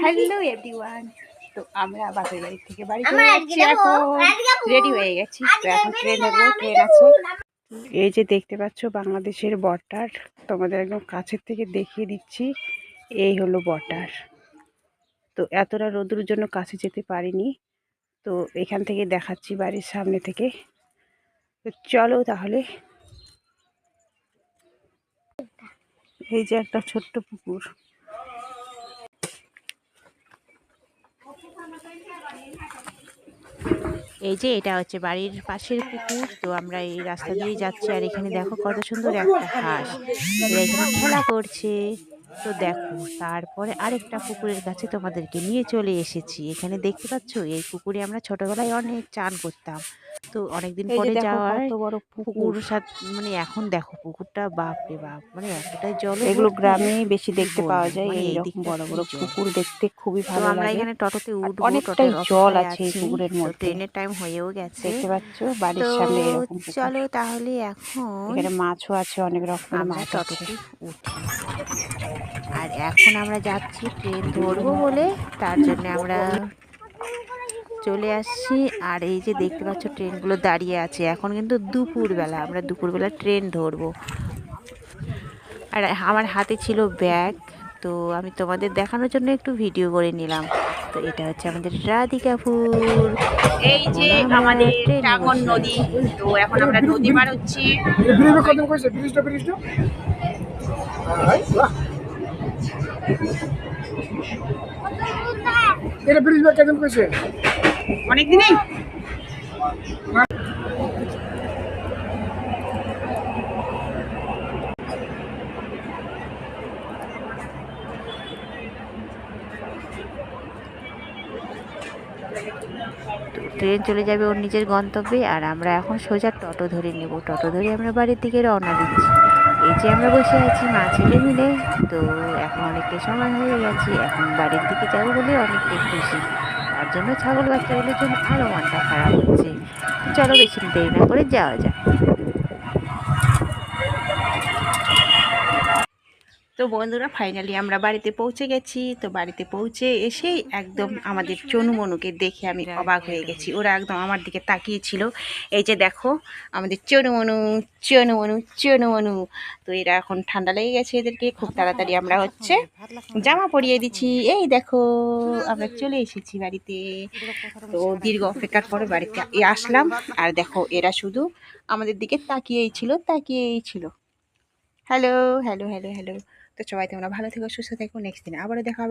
Hello everyone তো আমরা বাপের বাড়ি থেকে বাড়ি চলে যাচ্ছি এখন। রেডি হয়ে গেছি। তো এখন ট্রেন ধরবো ট্রেন আছে। এই যে দেখতে পাচ্ছ বাংলাদেশের বর্ডার তোমাদের একদম কাছের থেকে দেখিয়ে দিচ্ছি। এই হলো বর্ডার তো এতটা রোদুর জন্য কাছে যেতে পারিনি। তো এখান থেকে দেখাচ্ছি বাড়ির সামনে থেকে। তো চলো তাহলে। এই যে একটা ছোট্ট পুকুর। এই যে এটা হচ্ছে বাড়ির পাশের পুকুর, তো আমরা এই রাস্তা দিয়ে যাচ্ছি। আর এখানে দেখো কত সুন্দর একটা হাঁস। এখানে খেলা করছে। তো দেখো, তারপরে আরেকটা পুকুরের কাছে তোমাদেরকে নিয়ে চলে এসেছি। এখানে দেখতে পাচ্ছ? এই পুকুরে আমরা ছোটবেলায় অনেক চান করতাম। তো অনেকদিন পরে যাওয়ার বড় পুকুর। সাথে মানে এখন দেখো পুকুরটা বাপ রে বাপ মানে এতটাই জল এগুলো গ্রামে বেশি দেখতে পাওয়া যায় মানে এই এইরকম দিকটা বড় বড় পুকুর দেখতে খুবই ভালো আমরা লাগে। এখানে টোটোতে উঠবো অনেকটাই জল আছে এই পুকুরের মধ্যে। ট্রেনের টাইম হয়েও গেছে। দেখতে পাচ্ছ? বাড়ির সামনে এরকম। চলো তাহলে এখন এখানে মাছও আছে অনেক রকমের মাছ আছে। টোটোতে উঠি। আর এখন আমরা যাচ্ছি ট্রেন ধরবো বলে তার জন্য আমরা চলে আসছি। আর এই যে দেখতে পাচ্ছ ট্রেনগুলো দাঁড়িয়ে আছে। এখন কিন্তু দুপুরবেলা। আমরা দুপুরবেলা ট্রেন ধরবো। আর আমার হাতে ছিল ব্যাগ। তো আমি তোমাদের দেখানোর জন্য একটু ভিডিও করে নিলাম। তো এটা হচ্ছে আমাদের রাধিকাপুর। এই যে আমাদের টাঙ্গন নদী। তো এখন আমরা নদী পার হচ্ছি। এটা ব্রিজ বা কেমন কইছে? অনেক দিনেই তো ট্রেন চলে যাবে ওর নিজের গন্তব্যে, আর আমরা এখন সোজা টোটো ধরে নেব। টোটো ধরে আমরা বাড়ির দিকে রওনা দিচ্ছি। এই যে আমরা বসে আছি মা ছেলে মিলে, তো এখন অনেকটা সময় হয়ে গেছে, এখন বাড়ির দিকে যাব বলে অনেকটাই খুশি। তার জন্য ছাগল বাচ্চাগুলোর জন্য আরও মনটা খারাপ হচ্ছে। চলো বেশি দেরি না করে যাওয়া যাক। তো বন্ধুরা ফাইনালি আমরা বাড়িতে পৌঁছে গেছি। তো বাড়িতে পৌঁছে এসেই একদম আমাদের চনুমনুকে দেখে আমি অবাক হয়ে গেছি। ওরা একদম আমার দিকে তাকিয়েছিল। এই যে দেখো আমাদের চনুমনু চনুমনু চনুমনু তো এরা এখন ঠান্ডা লেগে গেছে এদেরকে। খুব তাড়াতাড়ি আমরা হচ্ছে জামা পরিয়ে দিচ্ছি। এই দেখো আমরা চলে এসেছি বাড়িতে। তো দীর্ঘ অপেক্ষার পরে বাড়িতে আসলাম। আর দেখো এরা শুধু আমাদের দিকে তাকিয়েই ছিল তাকিয়েই ছিল। হ্যালো হ্যালো হ্যালো হ্যালো তো সবাই তোমরা ভালো থেকো সুস্থ থেকো নেক্সট দিন আবারও দেখা হবে।